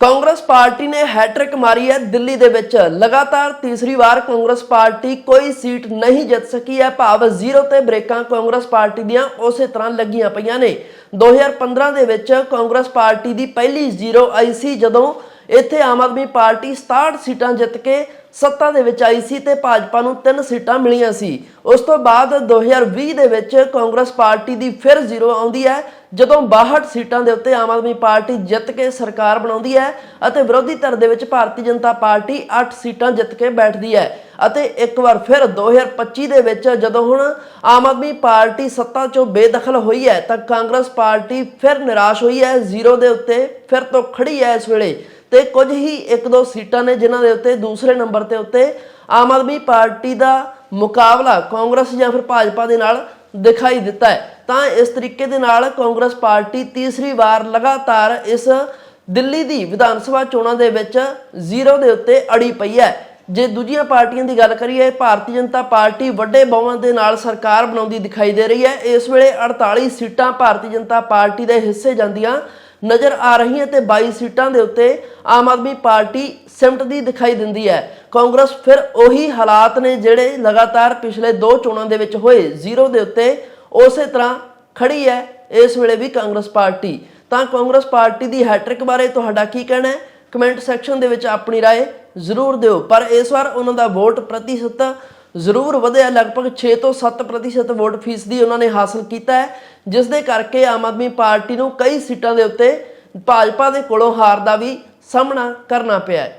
Congress party ਨੇ hat trick ਮਾਰੀ ਹੈ ਦਿੱਲੀ ਦੇ ਵਿੱਚ। ਲਗਾਤਾਰ ਤੀਸਰੀ ਵਾਰ ਕਾਂਗਰਸ ਪਾਰਟੀ ਕੋਈ ਸੀਟ ਨਹੀਂ ਜਿੱਤ ਸਕੀ ਹੈ। ਭਾਵ ਜ਼ੀਰੋ ਤੇ ਬ੍ਰੇਕਾਂ ਕਾਂਗਰਸ ਪਾਰਟੀ ਦੀਆਂ ਉਸੇ ਤਰ੍ਹਾਂ ਲੱਗੀਆਂ ਪਈਆਂ ਨੇ। 2015 ਦੇ ਵਿੱਚ ਕਾਂਗਰਸ ਪਾਰਟੀ ਦੀ ਪਹਿਲੀ ਜ਼ੀਰੋ ਆਈ ਸੀ, ਜਦੋਂ ਇੱਥੇ ਆਮ ਆਦਮੀ ਪਾਰਟੀ 67 ਸੀਟਾਂ ਜਿੱਤ ਕੇ ਸੱਤਾ ਦੇ ਵਿੱਚ ਆਈ ਸੀ ਤੇ ਭਾਜਪਾ ਨੂੰ ਤਿੰਨ ਸੀਟਾਂ ਮਿਲੀਆਂ ਸੀ। ਉਸ ਤੋਂ ਬਾਅਦ 2020 ਦੇ ਵਿੱਚ ਕਾਂਗਰਸ ਪਾਰਟੀ ਦੀ ਫਿਰ ਜ਼ੀਰੋ ਆਉਂਦੀ ਹੈ। ਜਦੋਂ 62 ਸੀਟਾਂ ਦੇ ਉੱਤੇ ਆਮ ਆਦਮੀ ਪਾਰਟੀ ਜਿੱਤ ਕੇ ਸਰਕਾਰ ਬਣਾਉਂਦੀ ਹੈ ਅਤੇ ਵਿਰੋਧੀ ਧਿਰ ਦੇ ਵਿੱਚ ਭਾਰਤੀ ਜਨਤਾ ਪਾਰਟੀ 8 ਸੀਟਾਂ ਜਿੱਤ ਕੇ ਬੈਠਦੀ ਹੈ ਅਤੇ ਇੱਕ ਵਾਰ ਫਿਰ 2025 ਦੇ ਵਿੱਚ ਜਦੋਂ ਹੁਣ ਆਮ ਆਦਮੀ ਪਾਰਟੀ ਸੱਤਾ 'ਚੋਂ ਬੇਦਖਲ ਹੋਈ ਹੈ ਤਾਂ ਕਾਂਗਰਸ ਪਾਰਟੀ ਫਿਰ ਨਿਰਾਸ਼ ਹੋਈ ਹੈ, ਜ਼ੀਰੋ ਦੇ ਉੱਤੇ ਫਿਰ ਤੋਂ ਖੜੀ ਹੈ ਇਸ ਵੇਲੇ ਤੇ ਕੁਝ ਹੀ ਇੱਕ ਦੋ ਸੀਟਾਂ ਨੇ ਜਿਨ੍ਹਾਂ ਦੇ ਉੱਤੇ ਦੂਸਰੇ ਨੰਬਰ ਤੇ ਉੱਤੇ ਆਮ ਆਦਮੀ ਪਾਰਟੀ ਦਾ ਮੁਕਾਬਲਾ ਕਾਂਗਰਸ ਜਾਂ ਫਿਰ ਭਾਜਪਾ ਦੇ ਨਾਲ ਦਿਖਾਈ ਦਿੱਤਾ ਹੈ। ਤਾਂ ਇਸ ਤਰੀਕੇ ਦੇ ਨਾਲ ਕਾਂਗਰਸ ਪਾਰਟੀ ਤੀਸਰੀ ਵਾਰ ਲਗਾਤਾਰ ਇਸ ਦਿੱਲੀ ਦੀ ਵਿਧਾਨ ਸਭਾ ਚੋਣਾਂ ਦੇ ਵਿੱਚ ਜ਼ੀਰੋ ਦੇ ਉੱਤੇ ਅੜੀ ਪਈ ਹੈ। ਜੇ ਦੂਜੀਆਂ ਪਾਰਟੀਆਂ ਦੀ ਗੱਲ ਕਰੀਏ, ਭਾਰਤੀ ਜਨਤਾ ਪਾਰਟੀ ਵੱਡੇ ਬਹੁਮਤ ਦੇ ਨਾਲ ਸਰਕਾਰ ਬਣਾਉਂਦੀ ਦਿਖਾਈ ਦੇ ਰਹੀ ਹੈ। ਇਸ ਵੇਲੇ 48 ਸੀਟਾਂ ਭਾਰਤੀ ਜਨਤਾ ਪਾਰਟੀ ਦੇ ਹਿੱਸੇ ਜਾਂਦੀਆਂ ਨਜ਼ਰ ਆ ਰਹੀਆਂ ਤੇ 22 ਸੀਟਾਂ ਦੇ ਉੱਤੇ ਆਮ ਆਦਮੀ ਪਾਰਟੀ ਸਿਮਟਦੀ ਦਿਖਾਈ ਦਿੰਦੀ ਹੈ ਕਾਂਗਰਸ ਫਿਰ ਉਹੀ ਹਾਲਾਤ ਨੇ ਜਿਹੜੇ ਲਗਾਤਾਰ ਪਿਛਲੇ ਦੋ ਚੋਣਾਂ ਦੇ ਵਿੱਚ ਹੋਏ ਜ਼ੀਰੋ ਦੇ ਉੱਤੇ ਉਸੇ ਤਰ੍ਹਾਂ ਖੜੀ ਹੈ ਇਸ ਵੇਲੇ ਵੀ ਕਾਂਗਰਸ ਪਾਰਟੀ ਤਾਂ ਕਾਂਗਰਸ ਪਾਰਟੀ ਦੀ ਹੈਟ੍ਰਿਕ ਬਾਰੇ ਤੁਹਾਡਾ ਕੀ ਕਹਿਣਾ ਹੈ ਕਮੈਂਟ ਸੈਕਸ਼ਨ ਦੇ ਵਿੱਚ ਆਪਣੀ رائے ਜ਼ਰੂਰ ਦਿਓ ਪਰ ਇਸ ਵਾਰ ਉਹਨਾਂ ਦਾ ਵੋਟ ਪ੍ਰਤੀਸ਼ਤ ਜ਼ਰੂਰ ਵਧਿਆ। ਲਗਭਗ 6 ਤੋਂ 7% ਵੋਟ ਫੀਸਦੀ ਉਹਨਾਂ ਨੇ ਹਾਸਲ ਕੀਤਾ ਹੈ, ਜਿਸ ਦੇ ਕਰਕੇ ਆਮ ਆਦਮੀ ਪਾਰਟੀ ਨੂੰ ਕਈ ਸੀਟਾਂ ਦੇ ਉੱਤੇ ਭਾਜਪਾ ਦੇ ਕੋਲੋਂ ਹਾਰ ਦਾ ਵੀ ਸਾਹਮਣਾ ਕਰਨਾ ਪਿਆ ਹੈ।